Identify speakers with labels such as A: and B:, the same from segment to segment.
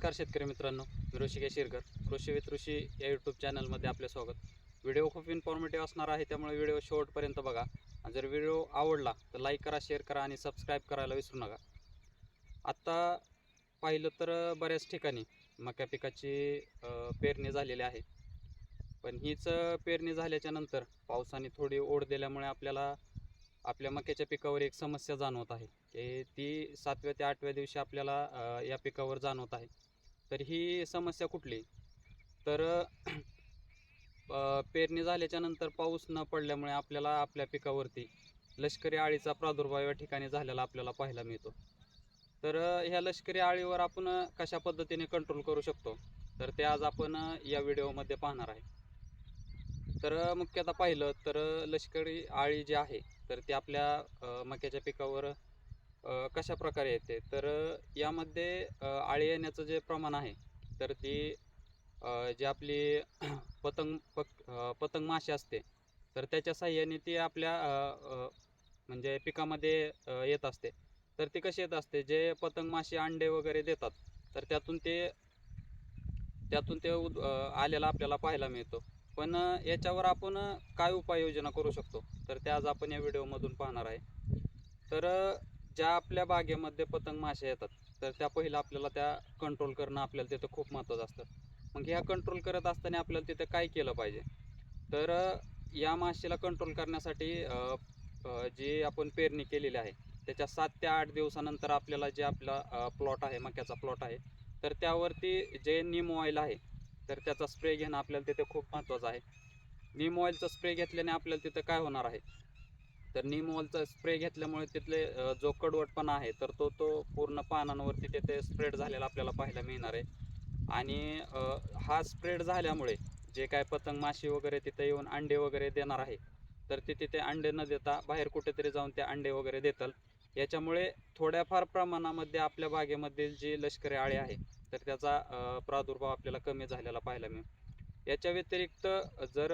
A: नमस्कार शेतकरी मित्रांनो मी ऋषिकेश शिरकर कृषी विथ ऋषी या यूट्यूब चॅनलमध्ये आपले स्वागत. व्हिडिओ खूप इन्फॉर्मेटिव्ह असणार आहे त्यामुळे व्हिडिओ शेवटपर्यंत बघा. आणि जर व्हिडिओ आवडला तर लाईक करा शेअर करा आणि सबस्क्राईब करायला विसरू नका. आत्ता पाहिलं तर बऱ्याच ठिकाणी मक्या पिकाची पेरणी झालेली आहे. पण हीच पेरणी झाल्याच्यानंतर पावसाने थोडी ओढ दिल्यामुळे आपल्याला आपल्या मक्याच्या पिकावर एक समस्या जाणवत आहे. की ती सातव्या ते आठव्या दिवशी आपल्याला या पिकावर जाणवत आहे. तर ही समस्या कुठली? तर पेरणी झाल्याच्यानंतर पाऊस न पडल्यामुळे आपल्याला आपल्या पिकावरती लष्करी आळीचा प्रादुर्भाव या ठिकाणी झालेला आपल्याला पाहायला मिळतो. तर ह्या लष्करी आळीवर आपण कशा पद्धतीने कंट्रोल करू शकतो? तर ते आज आपण या व्हिडिओमध्ये पाहणार आहे. तर मुख्यतः पाहिलं तर लष्करी आळी जी आहे तर ती आपल्या मक्याच्या पिकावर कशा प्रकारे येते? तर यामध्ये आळी येण्याचं जे प्रमाण आहे तर ती जी आपली पतंग पक पतंग माशी असते तर त्याच्या साह्याने ती आपल्या म्हणजे पिकामध्ये येत असते. तर ती कशी येत असते? जे पतंग माशी अंडे वगैरे देतात तर त्यातून ते त्यातून ते उद आलेला आपल्याला पाहायला मिळतो. पण याच्यावर आपण काय उपाययोजना करू शकतो? तर ते आज आपण या व्हिडिओमधून पाहणार आहे. तर ज्या आपल्या बागेमध्ये पतंग माश्या येतात तर त्या पहिलं आपल्याला त्या कंट्रोल करणं आपल्याला तिथं खूप महत्त्वाचं असतं. मग ह्या कंट्रोल करत असताना आपल्याला तिथं काय केलं पाहिजे? तर या माशीला कंट्रोल करण्यासाठी जी आपण पेरणी केलेली आहे त्याच्या सात ते आठ दिवसानंतर आपल्याला जे आपला प्लॉट आहे मक्याचा प्लॉट आहे तर त्यावरती जे नीम ऑइल आहे तर त्याचा स्प्रे घेणं आपल्याला तिथे खूप महत्त्वाचं आहे. नीम ऑइलचा स्प्रे घेतल्याने आपल्याला तिथं काय होणार आहे? तर नीम स्प्रे घेतल्यामुळे तिथले जो कडवटपणा आहे तर तो तो पूर्ण पानांवरती तिथे स्प्रेड झालेला आपल्याला पाहायला मिळणार आहे. आणि हा स्प्रेड झाल्यामुळे जे काय पतंग माशी वगैरे तिथे येऊन अंडे वगैरे देणार आहे तर ते तिथे अंडे न देता बाहेर कुठेतरी जाऊन ते अंडे वगैरे देतात याच्यामुळे थोड्याफार प्रमाणामध्ये आपल्या बागेमधील जी लष्करी आळे आहे तर त्याचा प्रादुर्भाव आपल्याला कमी झालेला पाहायला मिळेल. याच्या व्यतिरिक्त जर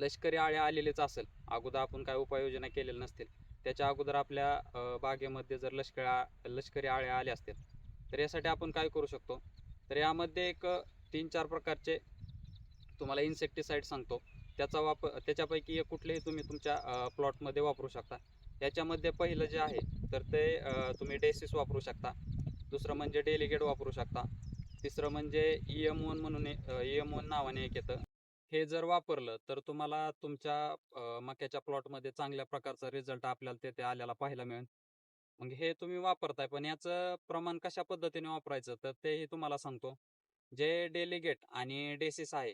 A: लष्करी आळ्या आलेलेच असेल. अगोदर आपण काय उपाययोजना केलेल्या नसतील. त्याच्या अगोदर आपल्या बागेमध्ये जर लष्कर लष्करी आळ्या आल्या असतील तर यासाठी आपण काय करू शकतो? तर यामध्ये एक तीन चार प्रकारचे तुम्हाला इन्सेक्टिसाईड सांगतो. त्याचा वापर त्याच्यापैकी एक कुठलेही तुम्ही तुमच्या प्लॉटमध्ये वापरू शकता. याच्यामध्ये पहिलं जे आहे तर ते तुम्ही डेसिस वापरू शकता. दुसरं म्हणजे डेलिगेट वापरू शकता. तिसरं म्हणजे ई एम वन म्हणून ई एम वन नावाने एक येतं. हे जर वापरलं तर तुम्हाला तुमच्या मक्याच्या प्लॉटमध्ये चांगल्या प्रकारचा रिझल्ट आपल्याला तेथे आल्याला पाहायला मिळेल. मग हे तुम्ही वापरताय पण याचं प्रमाण कशा पद्धतीने वापरायचं तर तेही तुम्हाला सांगतो. जे डेलिगेट आणि डेसिस आहे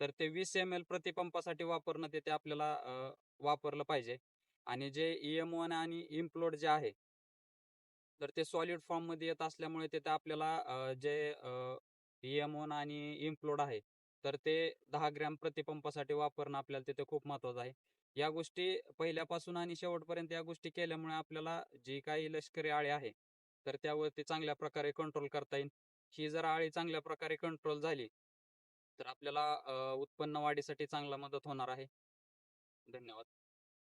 A: तर ते वीस एम एल प्रतिपंपासाठी वापरणं ते आपल्याला वापरलं पाहिजे. आणि जे ई एम वन आणि इम्प्लोड जे आहे तर ते सॉलिड फॉर्ममध्ये येत असल्यामुळे तिथे आपल्याला जे ई एम वन आणि इम्प्लोड आहे तर ते दहा ग्रॅम प्रतिपंपासाठी वापरणं आपल्याला तिथे खूप महत्वाचं आहे. या गोष्टी पहिल्यापासून आणि शेवटपर्यंत या गोष्टी केल्यामुळे आपल्याला जी काही लष्करी आळी आहे तर त्यावरती चांगल्या प्रकारे कंट्रोल करता येईल. ही जर आळी चांगल्या प्रकारे कंट्रोल झाली तर आपल्याला उत्पन्न वाढीसाठी चांगला मदत होणार आहे. धन्यवाद.